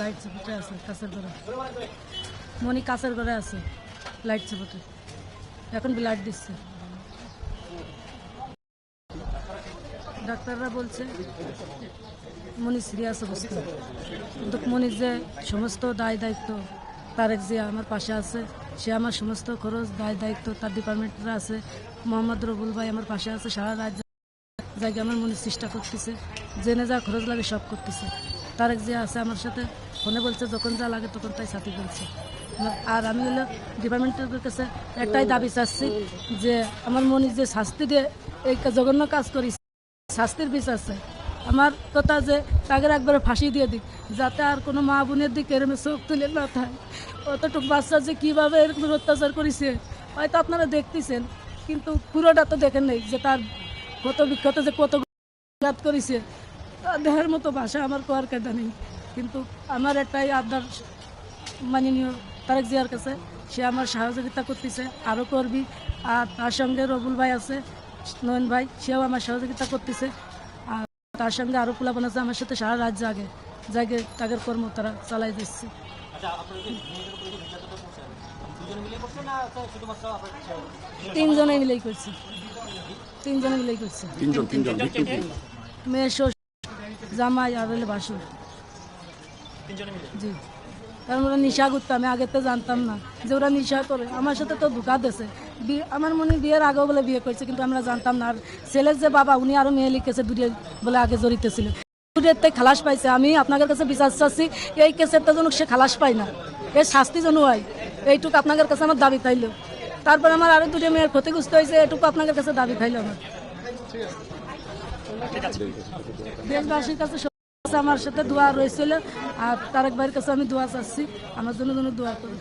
Light আছে, কাছের ঘরে। মনি কাছের ঘরে আছে লাইট এখন দিচ্ছে। ডাক্তাররা বলছে, মনি সিরিয়াস অবস্থা। কিন্তু মনির যে সমস্ত দায় দায়িত্ব তারেক যে আমার পাশে আছে, সে আমার সমস্ত খরচ, দায় দায়িত্ব, তার ডিপার্টমেন্টরা আছে, মোহাম্মদ রবুল ভাই আমার পাশে আছে, সারা রাত জায়গায় আমার মনে চেষ্টা করতেছে, জেনে যা খরচ লাগে সব করতেছে। তারেক যে আছে আমার সাথে, ফোনে বলছে, যখন যা লাগে তখন তাই সাথে বলছে। আর আমি হলো ডিপার্টমেন্টের কাছে একটাই দাবি চাচ্ছি যে আমার মনে যে শাস্তি দিয়ে এই জঘন্য কাজ করি, শাস্তির বিচার আছে। আমার কথা যে তাকে একবারে ফাঁসি দিয়ে দিক, যাতে আর কোনো মা বোনের দিকে এরমে চোখ তুলে না থাকে। অতটুকু বাচ্চা যে কীভাবে এরকম অত্যাচার করেছে, হয়তো আপনারা দেখতেছেন, কিন্তু পুরোটা তো দেখেন নেই যে তার কত বিখ্যাত যে কত করেছে। দেহের মতো ভাষা আমার কোয়ার কায়দা নেই। কিন্তু আমার একটাই আবদার মাননীয় তারেক জিয়ার কাছে সে আমার সহযোগিতা করতেছে আরও করবি। আর তার সঙ্গে রবুল ভাই আছে নয়ন ভাই সেও আমার সহযোগিতা করতেছে। আর তার সঙ্গে আরও পোলাপান আছে আমার সাথে সারা রাত জাগে। জাগে তাদের কর্ম তারা চালাই দিচ্ছে। তিনজনে মিলেই করছি। তিনজনে মিলেই করছি। মেয়ের শ্বশুর। জামাই আর হলে বাসুর। জি। কারণ ওরা নিশা করতো আমি আগে তো জানতাম না যে ওরা নিশা করে। আমার সাথে তো ধোকা দিয়েছে আমার মনে বিয়ের আগেও বলে বিয়ে করেছে কিন্তু আমরা জানতাম না। আর ছেলের যে বাবা উনি আরও মেয়ে লিখেছে দূরে বলে আগে জড়িত ছিল দূরের খালাস পাইছে। আমি আপনাদের কাছে বিশ্বাস চাচ্ছি এই কেসের তো যেন সে খালাস পায় না। এর শাস্তি যেন হয় এইটুকু আপনাদের কাছে আমার দাবি থাইলো। তারপর আমার আরও দুটো মেয়ের ক্ষতিগ্রস্ত হয়েছে এটুকু আপনাদের কাছে দাবি থাইলো আমার। দেশবাসীর কাছে আমার সাথে দোয়া রয়েছিল। আর তারেক ভাইয়ের কাছে আমি দোয়া চাচ্ছি। আমার জন্য যেন দোয়া করি